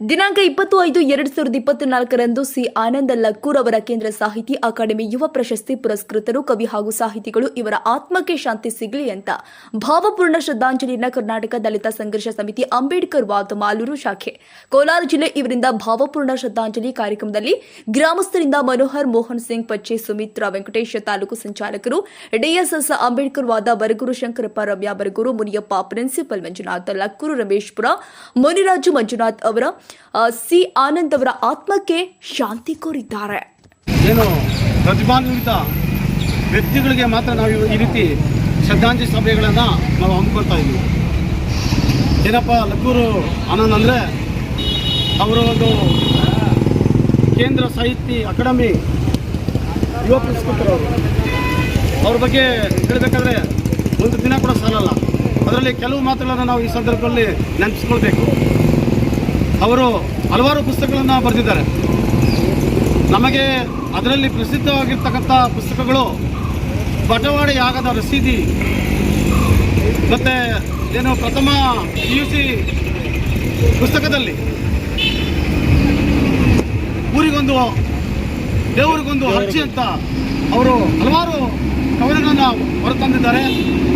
ದಿನಾಂಕ ಇಪ್ಪತ್ತು ಐದು ಎರಡು ಸಾವಿರದ ಇಪ್ಪತ್ನಾಲ್ಕರಂದು ಸಿ. ಆನಂದ ಲಕ್ಕೂರ್ ಅವರ ಕೇಂದ್ರ ಸಾಹಿತಿ ಅಕಾಡೆಮಿ ಯುವ ಪ್ರಶಸ್ತಿ ಪುರಸ್ಕೃತರು, ಕವಿ ಹಾಗೂ ಸಾಹಿತಿಗಳು ಇವರ ಆತ್ಮಕ್ಕೆ ಶಾಂತಿ ಸಿಗಲಿ ಅಂತ ಭಾವಪೂರ್ಣ ಶ್ರದ್ಧಾಂಜಲಿಯನ್ನ ಕರ್ನಾಟಕ ದಲಿತ ಸಂಘರ್ಷ ಸಮಿತಿ ಅಂಬೇಡ್ಕರ್ ವಾದ ಮಾಲೂರು ಶಾಖೆ. ಕೋಲಾರ ಜಿಲ್ಲೆ ಇವರಿಂದ ಭಾವಪೂರ್ಣ ಶ್ರದ್ಧಾಂಜಲಿ ಕಾರ್ಯಕ್ರಮದಲ್ಲಿ ಗ್ರಾಮಸ್ಥರಿಂದ ಮನೋಹರ್ ಮೋಹನ್ ಸಿಂಗ್, ಪಚ್ಚೆ ಸುಮಿತ್ರಾ ವೆಂಕಟೇಶ ತಾಲೂಕು ಸಂಚಾಲಕರು, ಡಿಎಸ್ಎಸ್ ಅಂಬೇಡ್ಕರ್ ವಾದ ಬರಗೂರು ಶಂಕರಪ್ಪ, ರಮ್ಯಾ ಬರಗೂರು, ಮುನಿಯಪ್ಪ, ಪ್ರಿನ್ಸಿಪಲ್ ಮಂಜುನಾಥ್, ಲಕ್ಕೂರು ರಮೇಶ್ಪುರ, ಮುನಿರಾಜು ಮಂಜುನಾಥ್ ಅವರ ಸಿ ಆನಂದ್ ಅವರ ಆತ್ಮಕ್ಕೆ ಶಾಂತಿ ಕೋರಿದ್ದಾರೆ. ಏನು ಪ್ರತಿಭಾನ್ವಿತ ವ್ಯಕ್ತಿಗಳಿಗೆ ಮಾತ್ರ ನಾವು ಈ ರೀತಿ ಶ್ರದ್ಧಾಂಜಲಿ ಸಭೆಗಳನ್ನು ನಾವು ಹಮ್ಮಿಕೊಳ್ತಾ ಇದ್ದೀವಿ. ಏನಪ್ಪ, ಲಕ್ಕೂರು ಆನಂದ್ ಅಂದ್ರೆ ಅವರು ಒಂದು ಕೇಂದ್ರ ಸಾಹಿತ್ಯ ಅಕಾಡೆಮಿ ಯುವ ಅವರು. ಅವ್ರ ಬಗ್ಗೆ ಹೇಳಬೇಕಾದ್ರೆ ಒಂದು ದಿನ ಕೂಡ ಸಾಲಲ್ಲ. ಅದರಲ್ಲಿ ಕೆಲವು ಮಾತುಗಳನ್ನು ನಾವು ಈ ಸಂದರ್ಭದಲ್ಲಿ ನೆನಪಿಸ್ಕೊಳ್ಬೇಕು. ಅವರು ಹಲವಾರು ಪುಸ್ತಕಗಳನ್ನು ಬರೆದಿದ್ದಾರೆ. ನಮಗೆ ಅದರಲ್ಲಿ ಪ್ರಸಿದ್ಧವಾಗಿರ್ತಕ್ಕಂಥ ಪುಸ್ತಕಗಳು ಬಟವಾಡಿ ಆಗದ ರಸೀದಿ, ಮತ್ತು ಏನು ಪ್ರಥಮ ಪಿ ಯು ಸಿ ಪುಸ್ತಕದಲ್ಲಿ ಊರಿಗೊಂದು, ದೇವರಿಗೊಂದು ಅರ್ಜಿ ಅಂತ ಅವರು ಹಲವಾರು ಕವನಗಳನ್ನು ಹೊರತಂದಿದ್ದಾರೆ,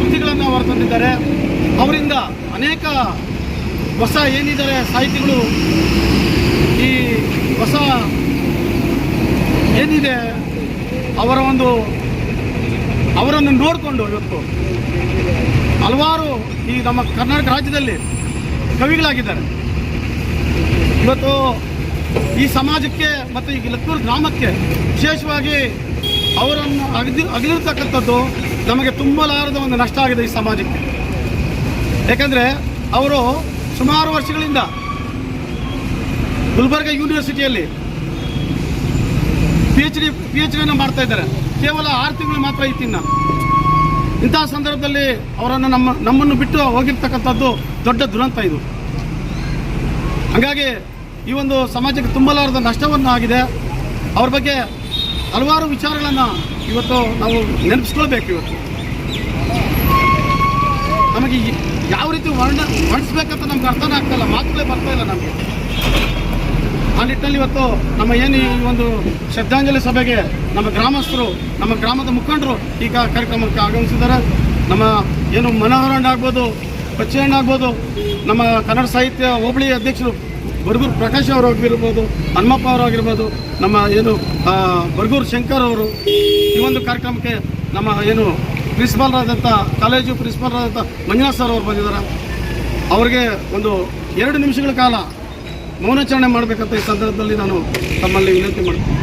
ಕೃತಿಗಳನ್ನು ಹೊರತಂದಿದ್ದಾರೆ. ಅವರಿಂದ ಅನೇಕ ಹೊಸ ಏನಿದ್ದಾರೆ ಸಾಹಿತಿಗಳು, ಈ ಹೊಸ ಏನಿದೆ ಅವರ ಒಂದು, ಅವರನ್ನು ನೋಡಿಕೊಂಡು ಇವತ್ತು ಹಲವಾರು ಈ ನಮ್ಮ ಕರ್ನಾಟಕ ರಾಜ್ಯದಲ್ಲಿ ಕವಿಗಳಾಗಿದ್ದಾರೆ. ಇವತ್ತು ಈ ಸಮಾಜಕ್ಕೆ ಮತ್ತು ಈ ಲತ್ತೂರು ಗ್ರಾಮಕ್ಕೆ ವಿಶೇಷವಾಗಿ ಅವರನ್ನು ಅಗದಿ ಅಗಲಿರ್ತಕ್ಕಂಥದ್ದು ನಮಗೆ ತುಂಬಲಾರದ ಒಂದು ನಷ್ಟ ಆಗಿದೆ ಈ ಸಮಾಜಕ್ಕೆ. ಯಾಕಂದರೆ ಅವರು ಸುಮಾರು ವರ್ಷಗಳಿಂದ Gulbarga ಯೂನಿವರ್ಸಿಟಿಯಲ್ಲಿ P H D P H ಡಿಯನ್ನು ಮಾಡ್ತಾ ಇದ್ದಾರೆ. ಕೇವಲ ಆರು ತಿಂಗಳು ಮಾತ್ರ ಇತ್ತಿನ್ನ ಇಂತಹ ಸಂದರ್ಭದಲ್ಲಿ ಅವರನ್ನು ನಮ್ಮ, ನಮ್ಮನ್ನು ಬಿಟ್ಟು ಹೋಗಿರ್ತಕ್ಕಂಥದ್ದು ದೊಡ್ಡ ದುರಂತ ಇದು. ಹಾಗಾಗಿ ಈ ಒಂದು ಸಮಾಜಕ್ಕೆ ತುಂಬಲಾರದ ನಷ್ಟವನ್ನು ಆಗಿದೆ. ಅವ್ರ ಬಗ್ಗೆ ಹಲವಾರು ವಿಚಾರಗಳನ್ನು ಇವತ್ತು ನಾವು ನೆನಪಿಸ್ಕೊಳ್ಬೇಕು ಇವತ್ತು. ನಮಗೆ ಯಾವ ರೀತಿ ವರ್ಣ ವರ್ಣಿಸ್ಬೇಕಂತ ನಮ್ಗೆ ಅರ್ಥನೇ ಆಗ್ತಾಯಿಲ್ಲ ಮಾತುಗಳೇ ಬರ್ತಾ ಇಲ್ಲ ನಮಗೆ. ಆ ನಿಟ್ಟಿನಲ್ಲಿ ಇವತ್ತು ನಮ್ಮ ಏನು ಈ ಒಂದು ಶ್ರದ್ಧಾಂಜಲಿ ಸಭೆಗೆ ನಮ್ಮ ಗ್ರಾಮಸ್ಥರು, ನಮ್ಮ ಗ್ರಾಮದ ಮುಖಂಡರು ಈಗ ಕಾರ್ಯಕ್ರಮಕ್ಕೆ ಆಗಮಿಸಿದ್ದಾರೆ. ನಮ್ಮ ಏನು ಮನೋಹರಣ್ಣ ಆಗ್ಬೋದು ಪಚ್ಚಣ್ಣ ಆಗ್ಬೋದು, ನಮ್ಮ ಕನ್ನಡ ಸಾಹಿತ್ಯ ಹೋಬಳಿ ಅಧ್ಯಕ್ಷರು ಬರಗೂರು ಪ್ರಕಾಶ್ ಅವರು ಆಗಿರ್ಬೋದು, ಹನುಮಪ್ಪ ಅವರು ಆಗಿರ್ಬೋದು, ನಮ್ಮ ಏನು ಬರಗೂರು ಶಂಕರ್ ಅವರು ಈ ಒಂದು ಕಾರ್ಯಕ್ರಮಕ್ಕೆ ನಮ್ಮ ಏನು ಪ್ರಿನ್ಸಿಪಾಲ್ರಾದಂಥ, ಕಾಲೇಜು ಪ್ರಿನ್ಸಿಪಾಲ್ರಾದಂಥ ಮಂಜುನಾಥ್ ಸರ್ ಅವರು ಬಂದಿದ್ದಾರೆ. ಅವರಿಗೆ ಒಂದು ಎರಡು ನಿಮಿಷಗಳ ಕಾಲ ಮೌನಾಚರಣೆ ಮಾಡಬೇಕಂತ ಈ ಸಂದರ್ಭದಲ್ಲಿ ನಾನು ತಮ್ಮಲ್ಲಿ ವಿನಂತಿ ಮಾಡ್ತೀನಿ.